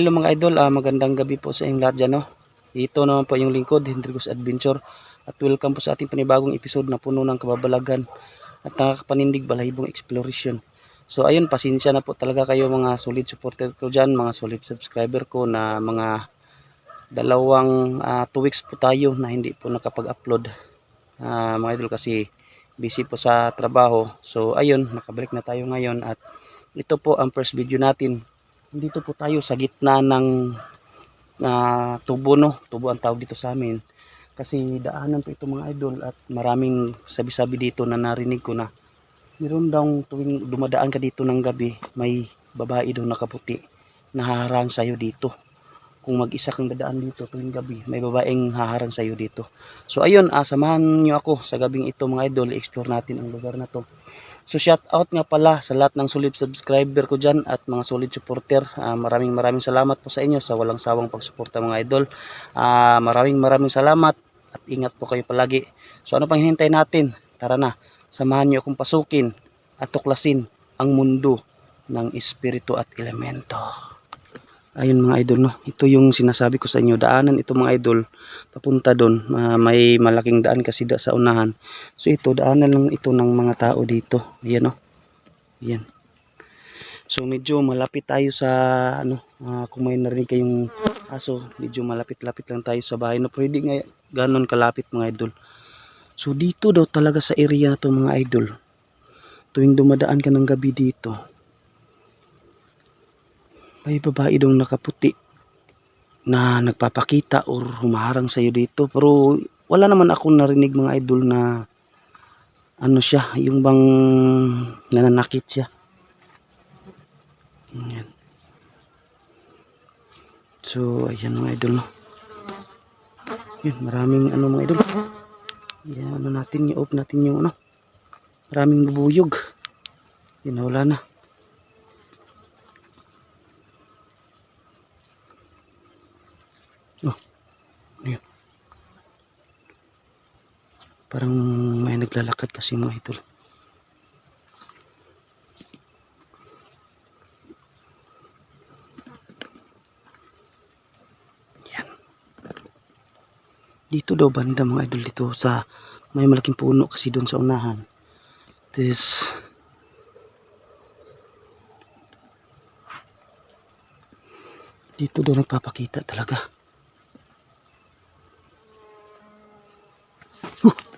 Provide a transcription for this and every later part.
hello mga idol, ah, magandang gabi po sa inyong lahat dyan. No? Ito naman po yung lingkod, Hendricus Adventure. At welcome po sa ating panibagong episode na puno ng kababalagan at nakakapanindig balahibong exploration. So ayun, pasensya na po talaga kayo mga solid supporter ko dyan, mga solid subscriber ko na mga dalawang 2 weeks po tayo na hindi po nakapag-upload. Ah, mga idol kasi busy po sa trabaho. So ayun, nakabalik na tayo ngayon at ito po ang first video natin dito po tayo sa gitna ng uh, tubo no? Tubo ang tawag dito sa amin. Kasi daanan po ito mga idol at maraming sabi-sabi dito na narinig ko na meron daw tuwing dumadaan ka dito ng gabi may babae daw nakaputi na haharang sa'yo dito. Kung mag-isa kang dadaan dito tuwing gabi may babaeng haharang sa'yo dito. So ayun ah, samahan nyo ako sa gabing ito mga idol. Explore natin ang lugar na to So shout out nga pala sa lahat ng solid subscriber ko dyan at mga solid supporter. Uh, maraming maraming salamat po sa inyo sa walang sawang pagsuporta mga idol. Uh, maraming maraming salamat at ingat po kayo palagi. So ano pang hinintay natin? Tara na, samahan nyo akong pasukin at tuklasin ang mundo ng espiritu at elemento. Ayun mga idol, no? ito yung sinasabi ko sa inyo. Daanan ito mga idol, papunta doon. Uh, may malaking daan kasi da sa unahan. So ito, daanan lang ito ng mga tao dito. Ayan o. Ayan. So medyo malapit tayo sa, ano, uh, kung may narinig kayong aso, medyo malapit-lapit lang tayo sa bahay. No, pwede nga ganon kalapit mga idol. So dito daw talaga sa area na to mga idol. Tuwing dumadaan ka ng gabi dito, may babae daw nakaputi na nagpapakita or humaharang sa iyo dito. Pero wala naman akong narinig mga idol na ano siya yung bang nananakit siya. Ayan. so ayan mga idol no? Yun maraming ano mga idol. Yan ano natin i-off natin yung ano? Maraming bubuyog. Yun wala na Oh, ano yun? Parang may naglalakad kasi mga idol. Yan. Dito daw banda mga idol dito sa may malaking puno kasi doon sa unahan. This dito daw nagpapakita talaga. Whew.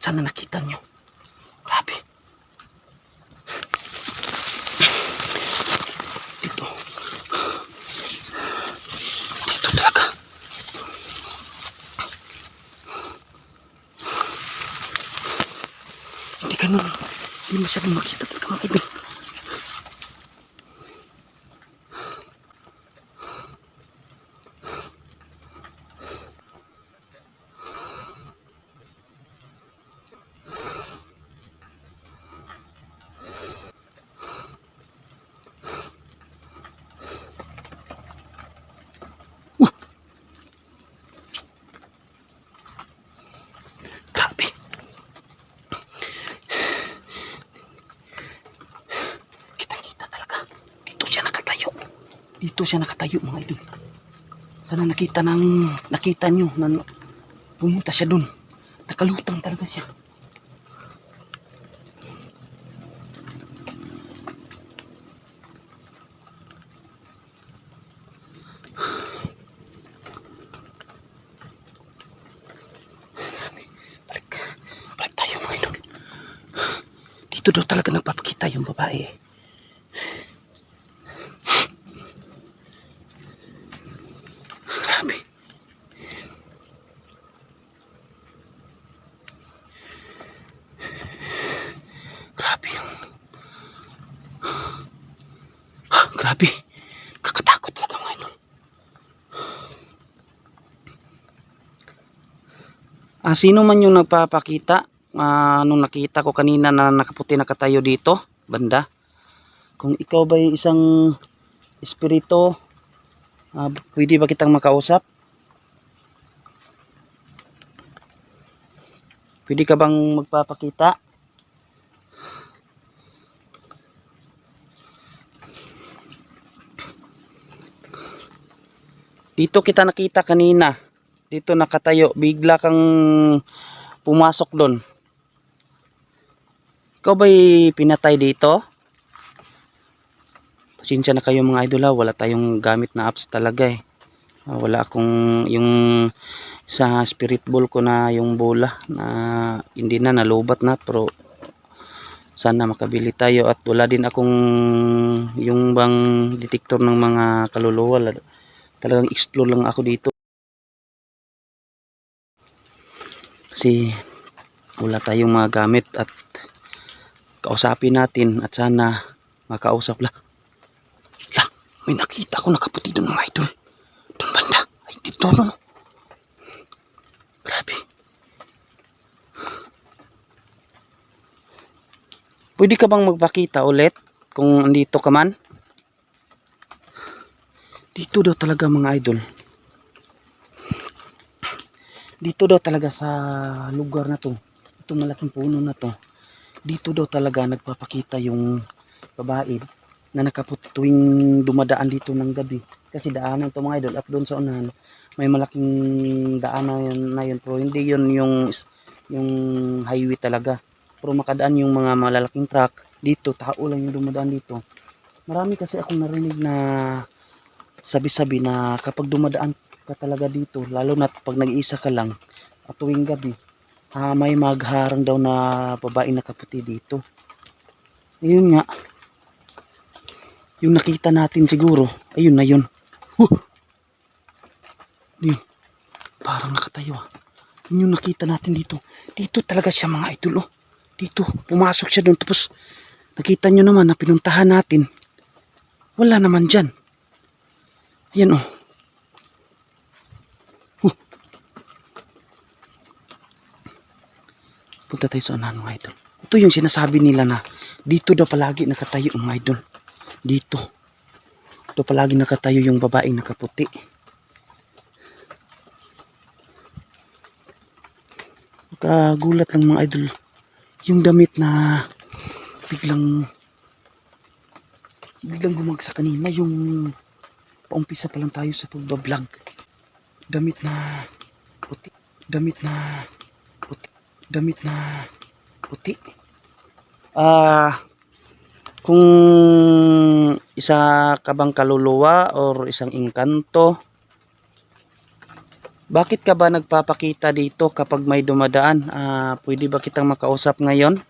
At sana nakita nyo. Grabe. Dito. Dito talaga. Hindi ganun. Hindi masyadong makita talaga mga Dito siya nakatayo mga idol. Sana nakita ng nakita nyo na pumunta siya dun. Nakalutang talaga siya. Balik. Balik tayo. Dito daw talaga nagpapakita yung babae. Grabe. Grabe yung... Grabe. Kakatakot talaga mga idol. Ah, sino man yung nagpapakita ah, nung nakita ko kanina na nakaputi nakatayo dito, banda. Kung ikaw ba isang espiritu, ah, pwede ba kitang makausap? Pwede ka bang magpapakita? Dito kita nakita kanina. Dito nakatayo. Bigla kang pumasok doon. Ikaw ba'y pinatay dito? Pasensya na kayo mga idol ha. Wala tayong gamit na apps talaga eh. Ah, Wala akong yung sa spirit ball ko na yung bola na hindi na nalubat na pero sana makabili tayo at wala din akong yung bang detector ng mga kaluluwa talagang explore lang ako dito kasi wala tayong mga gamit at kausapin natin at sana makausap la la may nakita ko nakaputi doon mga idol. Doon banda. Ay dito no grabe. Pwede ka bang magpakita ulit kung andito ka man? Dito daw talaga mga idol. Dito daw talaga sa lugar na to. Itong malaking puno na to. Dito daw talaga nagpapakita yung babae na nakaputi tuwing dumadaan dito ng gabi. Kasi daanan to mga idol at doon sa unahan may malaking daanan yun, na yun. Pero hindi yun yung yung highway talaga. Pero makadaan yung mga malalaking truck dito tao lang yung dumadaan dito. Marami kasi akong narinig na sabi-sabi na kapag dumadaan ka talaga dito lalo na pag nag-iisa ka lang at tuwing gabi ah, may magharang daw na babae na kaputi dito. Ayun nga yung nakita natin siguro ayun na yun. Huh! yun. Parang nakatayo ah. Yun yung nakita natin dito. Dito talaga siya mga idol oh. Dito pumasok siya doon tapos nakita nyo naman na pinuntahan natin. Wala naman dyan. Ayan oh. Punta tayo sa unahan mga idol. Ito yung sinasabi nila na dito daw palagi nakatayo mga idol. Dito. Ito palagi nakatayo yung babaeng nakaputi. Kagulat lang mga idol. Yung damit na biglang biglang bumagsak kanina yung paumpisa pa lang tayo sa pagbablog. Damit na puti. Damit na puti. Damit na puti. Ah, kung isa ka bang kaluluwa or isang engkanto, bakit ka ba nagpapakita dito kapag may dumadaan? Ah, pwede ba kitang makausap ngayon?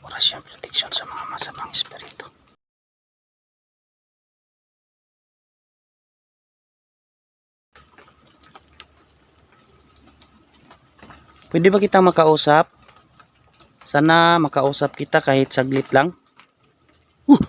Orasyon protection sa mga masamang espiritu. Pwede ba kita makausap? Sana makausap kita kahit saglit lang. Uh!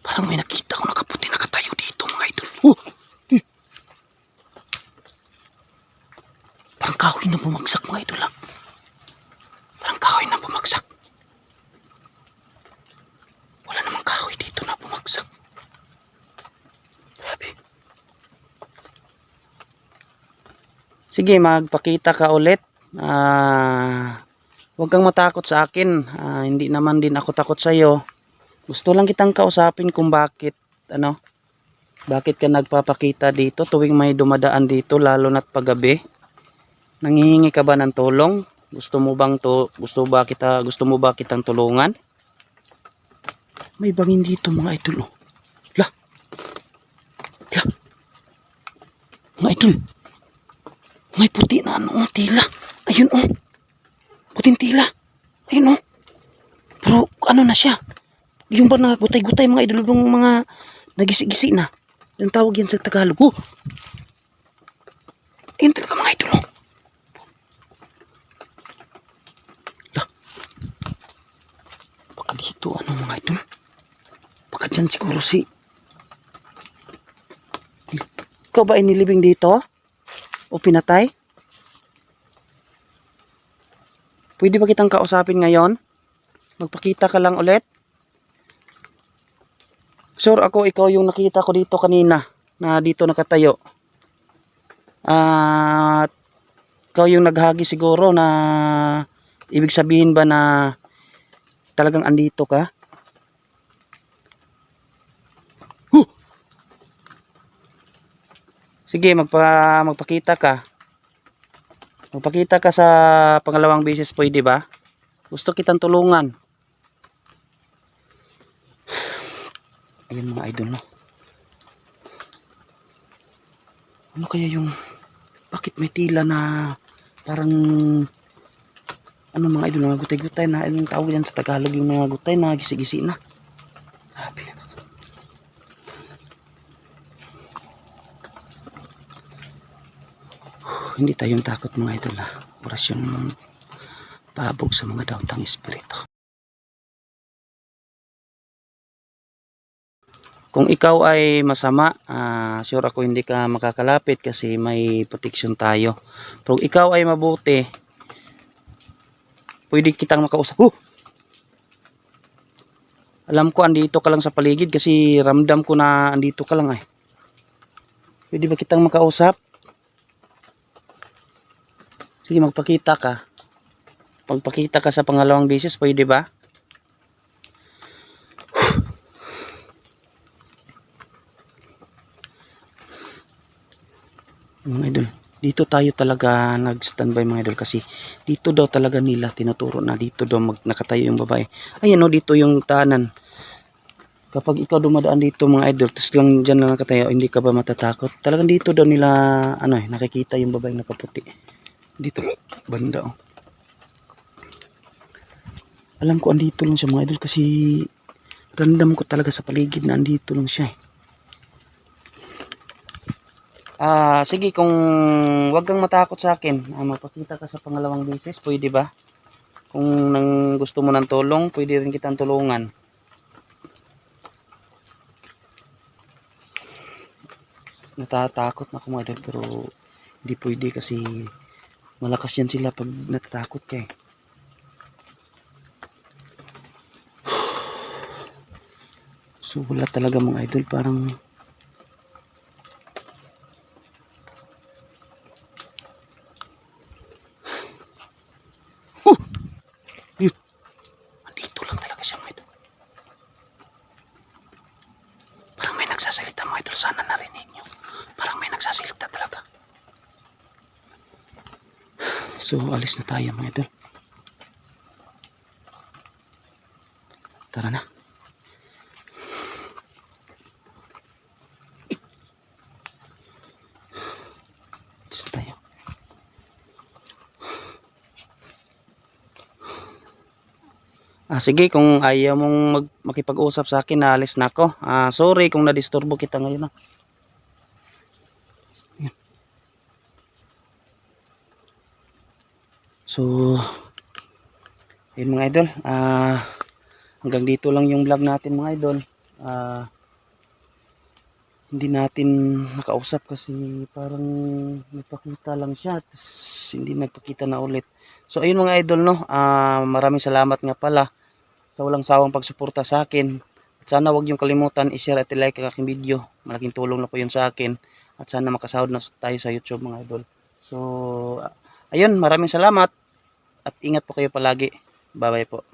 Parang may nakita ko nakaputi nakatayo dito mga idol. Uh! Hmm. Parang kahoy na bumagsak mga idol ah. Parang kahoy na bumagsak. Wala namang kahoy dito na bumagsak. Sige, magpakita ka ulit. Ah, huwag kang matakot sa akin. Ah, hindi naman din ako takot sa iyo. Gusto lang kitang kausapin kung bakit ano? Bakit ka nagpapakita dito tuwing may dumadaan dito lalo na't paggabi? Nangihingi ka ba ng tulong? Gusto mo bang to gusto ba kita gusto mo ba kitang tulungan? May bangin dito mga idol oh. La. La. Mga idol. May puti na ano oh, tila. Ayun oh. Puting tila. Ayun oh. Pero ano na siya? Yung ba na gutay-gutay mga idol yung mga nagisi-gisi na. Yung tawag yan sa Tagalog. Oh. Ayun talaga mga idol oh. La. Baka dito ano mga idol. Baka dyan siguro si... Ikaw ba inilibing dito? O pinatay? Pwede ba kitang kausapin ngayon? Magpakita ka lang ulit? Sure ako, ikaw yung nakita ko dito kanina na dito nakatayo. At ikaw yung naghagi siguro na ibig sabihin ba na talagang andito ka? Sige, magpa, magpakita ka. Magpakita ka sa pangalawang beses pwede ba? Gusto kitang tulungan. Ayun mga idol no. Ano kaya yung bakit may tila na parang ano mga idol mga gutay-gutay na anong tawag yan sa Tagalog yung mga gutay na gisi-gisi na. Hindi tayong takot mga idol ha. Orasyon pabog sa mga dautang espiritu. Kung ikaw ay masama, ah, sure ako hindi ka makakalapit kasi may protection tayo. Pero ikaw ay mabuti, pwede kitang makausap. Oh! Alam ko andito ka lang sa paligid kasi ramdam ko na andito ka lang ay. Pwede ba kitang makausap? Sige, magpakita ka. Pagpakita ka sa pangalawang beses, pwede ba? mga idol dito tayo talaga nag-standby mga idol kasi dito daw talaga nila tinuturo na dito daw mag nakatayo yung babae ayan o dito yung tanan kapag ikaw dumadaan dito mga idol tapos lang dyan lang nakatayo hindi ka ba matatakot talagang dito daw nila ano eh nakikita yung babae nakaputi dito banda oh alam ko andito lang siya mga idol kasi random ko talaga sa paligid na andito lang siya eh Ah, sige kung wag kang matakot sa akin, ah, magpakita ka sa pangalawang beses, pwede ba? Kung nang gusto mo ng tulong, pwede rin kitang tulungan. Natatakot na ako mga idol, pero hindi pwede kasi malakas yan sila pag natatakot ka eh. So wala talaga mga idol, parang Andito lang talaga siya mga idol. Parang may nagsasalita mga idol. Sana narinig nyo. Parang may nagsasalita talaga. So, alis na tayo mga idol. Tara na. Ah, sige, kung ayaw mong mag makipag-usap sa akin, naalis na ako. Ah, sorry kung nadisturbo kita ngayon. Ah. So, yun mga idol. Ah, hanggang dito lang yung vlog natin mga idol. Ah, hindi natin nakausap kasi parang nagpakita lang siya tapos hindi nagpakita na ulit. So ayun mga idol no, ah, maraming salamat nga pala sa walang sawang pagsuporta sa akin. At sana wag yung kalimutan i-share at i-like ang aking video. Malaking tulong na po yun sa akin. At sana makasahod na tayo sa YouTube mga idol. So ayun, maraming salamat at ingat po kayo palagi. Bye bye po.